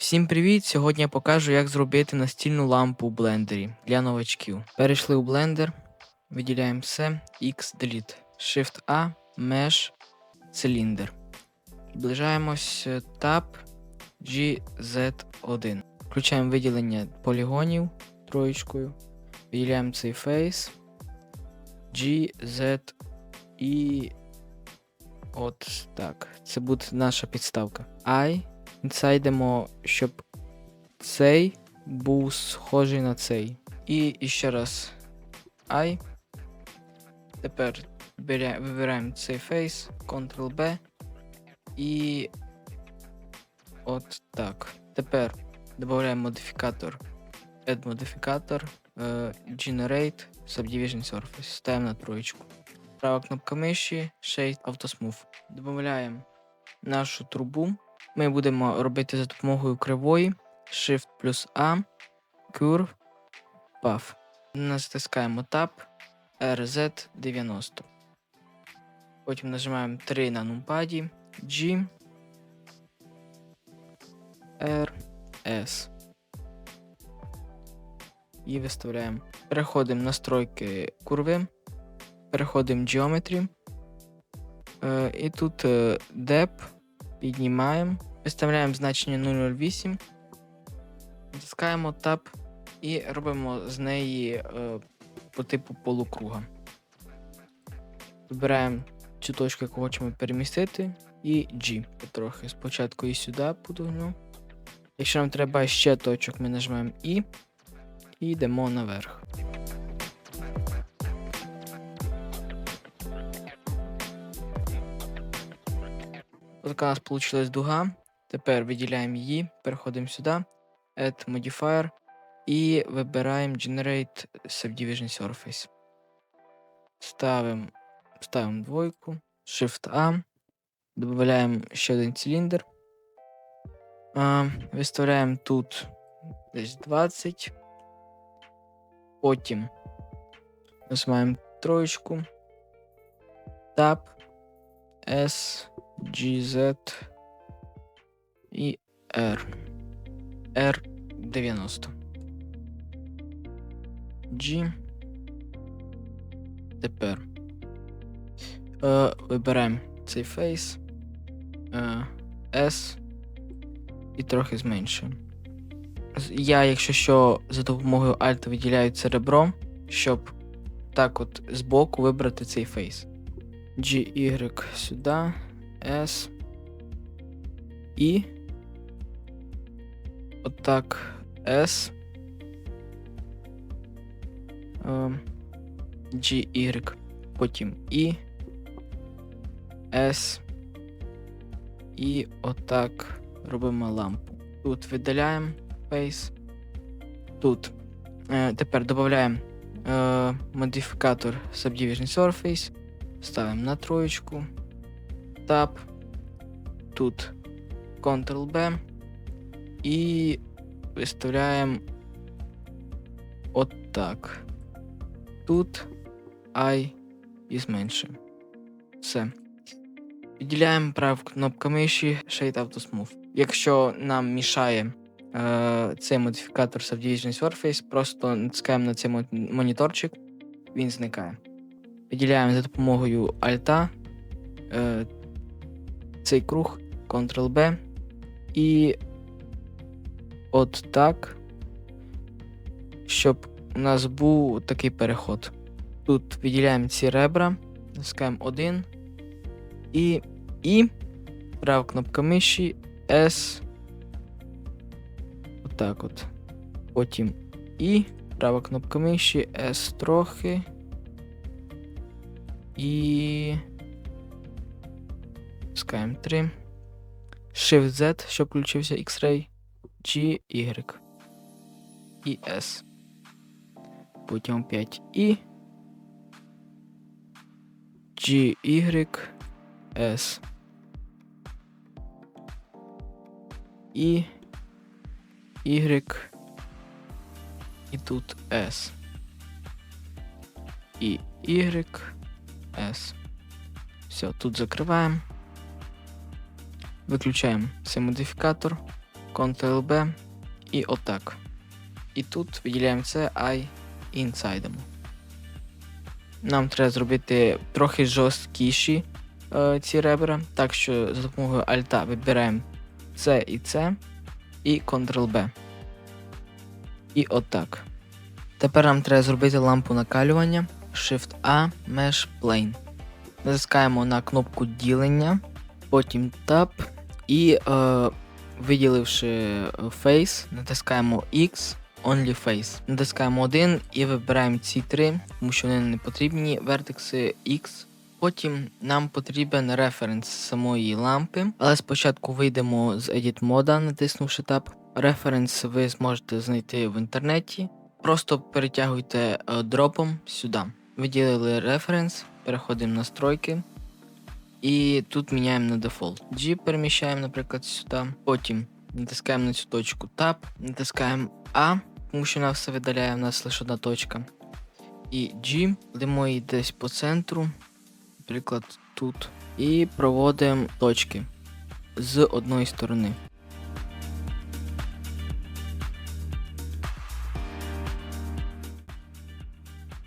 Всім привіт! Сьогодні я покажу, як зробити настільну лампу у блендері для новачків. Перейшли у блендер, виділяємо все, X Delete, Shift A, Mesh, циліндр. Приближаємось е, Tab GZ1. Включаємо виділення полігонів троєчкою. Виділяємо цей фейс. GZ і. От так. Це буде наша підставка. I Інсайдемо, щоб цей був схожий на цей. І ще раз I. Тепер вибираємо цей фейс, Ctrl-B. І от так. Тепер додаємо модифікатор. Add модифікатор. е, Generate Subdivision Surface. Ставимо на троєчку. Права кнопка миші, Shade Autosmooth. Додаємо нашу трубу. Ми будемо робити за допомогою кривої Shift плюс A, Curve, Path. Натискаємо Tab RZ90. Потім нажимаємо 3 на нумпаді G, R, S. І виставляємо. Переходимо настройки курви. Переходимо в Geometry. Е, і тут е, Depth піднімаємо, виставляємо значення 008, натискаємо Tab і робимо з неї е, по типу полукруга. Вибираємо цю точку, яку хочемо перемістити, і G. Трохи спочатку і сюди подогну. Якщо нам треба ще точок, ми нажимаємо І і йдемо наверх. Така у нас вийшла дуга. Тепер виділяємо її, переходимо сюди, Add Modifier і вибираємо Generate Subdivision Surface. Ставимо ставимо двойку, Shift A, додаємо ще один циліндр. А, виставляємо тут десь 20. Потім нажимаємо троєчку. Tab S GZ і R. R90. G. Тепер е, вибираємо цей фейс. Е, S. І трохи зменшуємо. Я, якщо що, за допомогою Alt виділяю це ребро, щоб так от збоку вибрати цей фейс. G, Y сюди, S. І. Отак S. Е, G, Y. Потім І. S. І отак робимо лампу. Тут видаляємо фейс. Тут. Е, тепер додаємо е, модифікатор Subdivision Surface. Ставимо на троєчку. Tab. Тут Ctrl-B. І виставляємо от так. Тут I і зменшуємо. Все. Відділяємо праву кнопку миші Shade Auto Smooth. Якщо нам мішає е, цей модифікатор Subdivision Surface, просто натискаємо на цей моніторчик, він зникає. Виділяємо за допомогою Alt е, цей круг, Ctrl-B і от так, щоб у нас був такий переход. Тут виділяємо ці ребра, натискаємо 1 і, і права кнопка миші S. Отак от. Потім І, права кнопка миші, S трохи. І. Пускаємо 3. Shift Z, щоб включився X-Ray. G, Y. І S. Потім 5 І. G, Y, S. І. Y. І тут S. І Y. S. Все, тут закриваємо. Виключаємо цей модифікатор. Ctrl-B і отак. І тут виділяємо це I інсайдом. Нам треба зробити трохи жорсткіші е, ці ребра, так що за допомогою Альта вибираємо це і це, і Ctrl-B. І отак. Тепер нам треба зробити лампу накалювання Shift-A Mesh Plane. Натискаємо на кнопку ділення, потім Tab і е, виділивши Face, натискаємо X, Only Face. Натискаємо 1 і вибираємо ці три, тому що вони не потрібні. Вертекси X. Потім нам потрібен референс самої лампи, але спочатку вийдемо з Edit мода, натиснувши Tab. Референс ви зможете знайти в інтернеті. Просто перетягуйте е, дропом сюди. Виділили референс, переходимо в настройки. І тут міняємо на дефолт. G переміщаємо, наприклад, сюди. Потім натискаємо на цю точку Tab, натискаємо A, тому що вона все видаляє, в нас лише одна точка. І G, йдемо її десь по центру, наприклад, тут. І проводимо точки з одної сторони.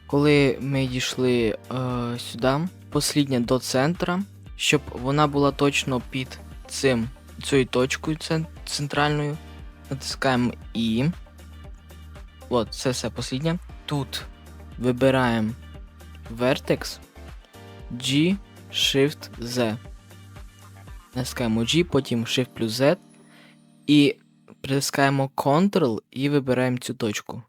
Коли ми дійшли е, сюди, послідня до центра, щоб вона була точно під цим цією точкою центральною, натискаємо І. От, це все посліднє. Тут вибираємо Vertex G, Shift Z. Натискаємо G, потім Shift плюс Z. І притискаємо Ctrl і вибираємо цю точку.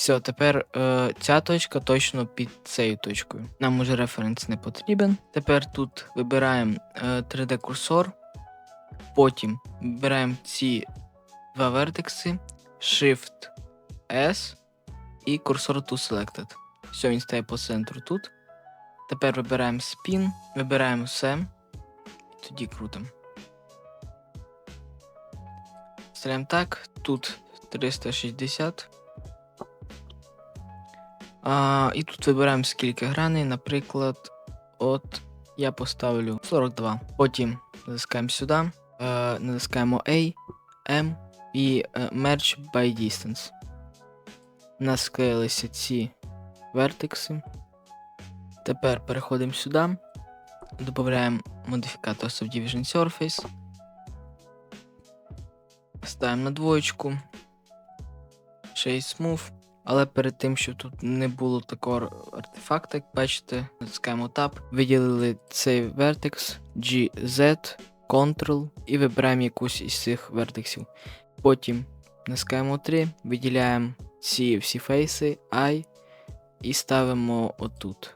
Все, тепер е, ця точка точно під цією точкою. Нам уже референс не потрібен. Тепер тут вибираємо е, 3D-курсор, потім вибираємо ці два вертекси, Shift S і курсор to selected. Все, він стає по центру тут. Тепер вибираємо Spin, вибираємо все. Тоді крутимо. Ставляємо так, тут 360. А, і тут вибираємо скільки граней, наприклад, от я поставлю 42. Потім натискаємо сюди, е, натискаємо A, M і е, Merge by Distance. У нас склеїлися ці вертекси. Тепер переходимо сюди, додаємо модифікатор Subdivision Surface. Ставимо на двоєчку. Shade Smooth. Але перед тим, щоб тут не було такого артефакту, як бачите, натискаємо Tab, виділили цей вертекс, GZ, Ctrl і вибираємо якусь із цих вертексів. Потім натискаємо 3, виділяємо ці всі фейси, I і ставимо отут.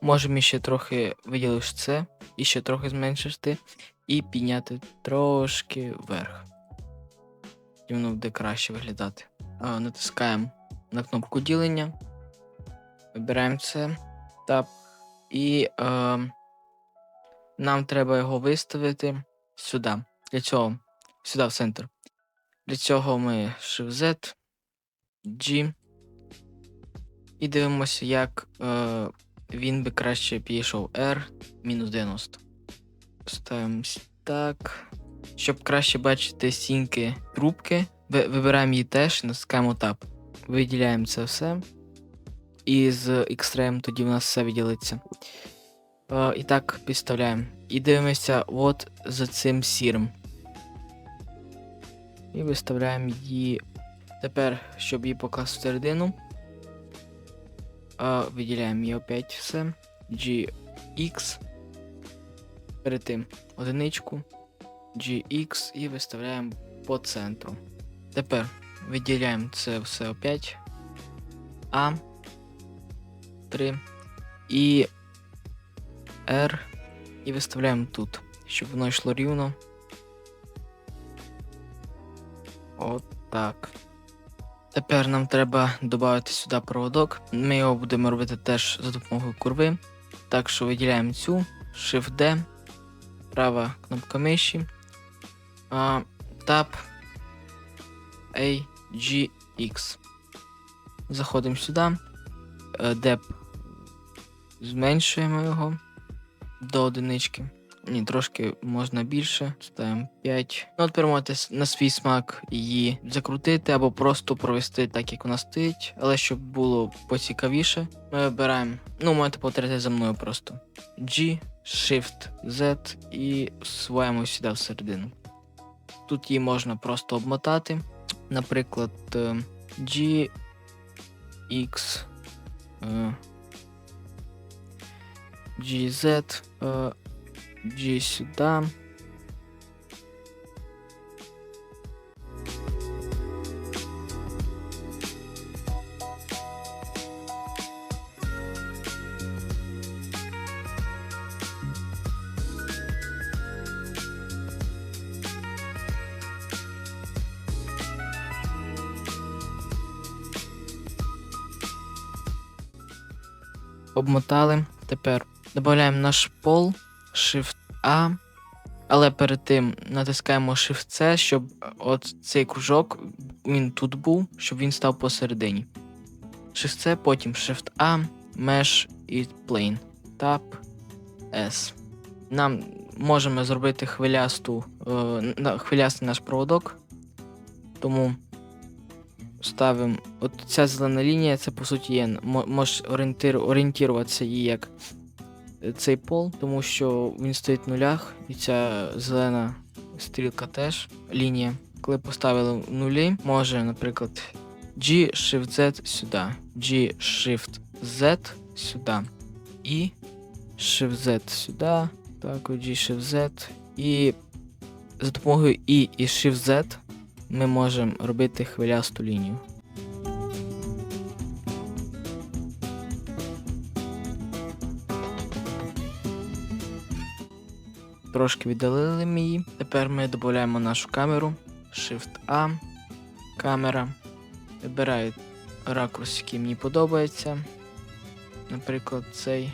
Можемо ще трохи виділивши це, і ще трохи зменшити, і підняти трошки вверх. І воно буде краще виглядати. Натискаємо на кнопку ділення. Вибираємо це. Тап. І е, нам треба його виставити сюди. Для цього. Сюди в центр. Для цього ми Shift-Z, G. І дивимося, як е, він би краще підійшов R мінус 90. Ставимо так. Щоб краще бачити стінки трубки, вибираємо її теж і натискаємо Tab. Виділяємо це все. І з Extreme тоді в нас все виділиться. Е, і так підставляємо. І дивимося от за цим сірим. І виставляємо її. Тепер, щоб її покласти всередину. Е, виділяємо її опять все. GX. Перед тим одиничку. GX і виставляємо по центру. Тепер виділяємо це все опять. А. 3 і R. І виставляємо тут, щоб воно йшло рівно. От так. Тепер нам треба додати сюди проводок. Ми його будемо робити теж за допомогою курви. Так що виділяємо цю, Shift-D, права кнопка миші, Tab A, G, X. Заходимо сюди, е, Dep зменшуємо його до одинички. Ні, трошки можна більше. Ставимо 5. Ну, от тепер на свій смак її закрутити або просто провести так, як вона стоїть. Але щоб було поцікавіше, ми вибираємо. Ну, можете повторити за мною просто. G, Shift, Z і всуваємо сюди всередину. Тут її можна просто обмотати. Наприклад, GX, G, X, е, GZ, е, G сюди. Обмотали. Тепер додаємо наш пол, Shift A. Але перед тим натискаємо Shift C, щоб от цей кружок він тут був, щоб він став посередині. Shift C, потім Shift A, Mesh і Plane. Tab S. Нам можемо зробити хвилясту, е, хвилястий наш проводок. Тому ставимо. От ця зелена лінія, це по суті є. Можеш орієнтир, орієнтуватися її як е, цей пол, тому що він стоїть в нулях, і ця зелена стрілка теж лінія. Коли поставили в нулі, може, наприклад, G Shift Z сюди, G Shift Z сюди. І Shift Z сюди. Так, G Shift Z. І за допомогою і Shift Z ми можемо робити хвилясту лінію. Трошки віддалили ми її. Тепер ми додаємо нашу камеру. Shift A. Камера. Вибираю ракурс, який мені подобається. Наприклад, цей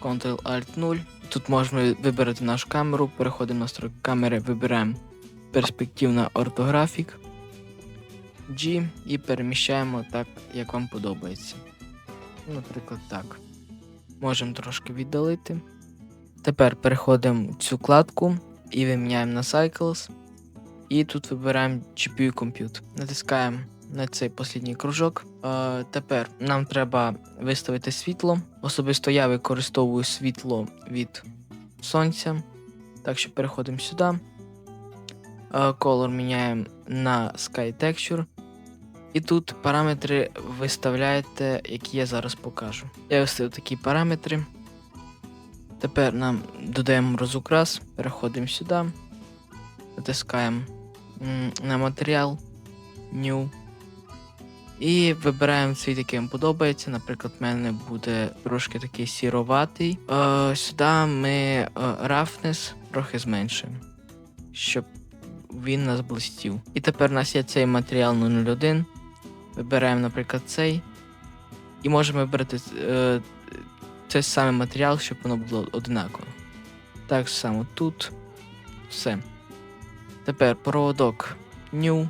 Ctrl-Alt 0. Тут можемо вибрати нашу камеру. Переходимо на настройки камери, вибираємо перспективна ортографік G і переміщаємо так, як вам подобається. Наприклад, так. Можемо трошки віддалити. Тепер переходимо в цю кладку і виміняємо на Cycles. І тут вибираємо GPU Compute. Натискаємо на цей послідній кружок. Е, тепер нам треба виставити світло. Особисто я використовую світло від сонця. Так що переходимо сюди. Е, Color міняємо на Sky Texture. І тут параметри виставляєте, які я зараз покажу. Я виставив такі параметри. Тепер нам додаємо розукрас, переходимо сюди, натискаємо на матеріал, New. І вибираємо цвіт, який вам подобається. Наприклад, в мене буде трошки такий сіроватий. Е, сюди ми е, roughness трохи зменшуємо, щоб він нас блистів. І тепер у нас є цей матеріал 001. Вибираємо, наприклад, цей. І можемо вибрати е, цей самий матеріал, щоб воно було одинаково. Так само тут. Все. Тепер проводок New.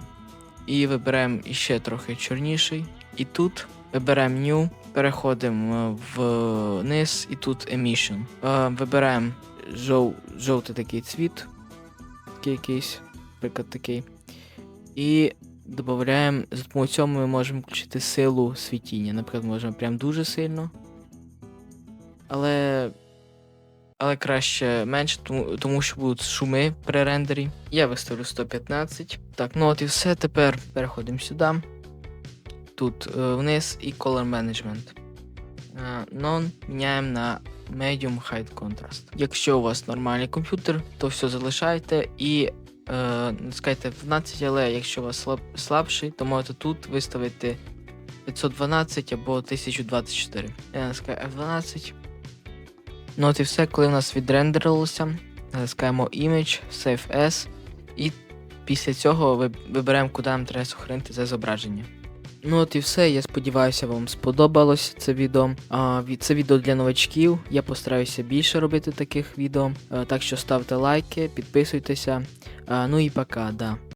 І вибираємо іще трохи чорніший. І тут вибираємо New, переходимо вниз, і тут Emission. Е, Вибираємо жов, жовтий такий цвіт. Такий якийсь, наприклад, такий. І додаємо, за допомогою цього ми можемо включити силу світіння. Наприклад, можемо прям дуже сильно. Але. Але краще менше, тому, тому що будуть шуми при рендері. Я виставлю 115. Так, ну от і все. Тепер переходимо сюди. Тут е, вниз і Color Management. Е, None міняємо на Medium High Contrast. Якщо у вас нормальний комп'ютер, то все залишайте і е, натискайте 12, але якщо у вас слаб, слабший, то можете тут виставити 512 або 1024. Я натискаю F12. Ну от і все, коли в нас відрендерилося, натискаємо Image, Save As, і після цього виберемо, куди нам треба сохранити це зображення. Ну от і все. Я сподіваюся, вам сподобалось це відео. А, це відео для новачків. Я постараюся більше робити таких відео. А, так що ставте лайки, підписуйтеся. А, ну і пока, да.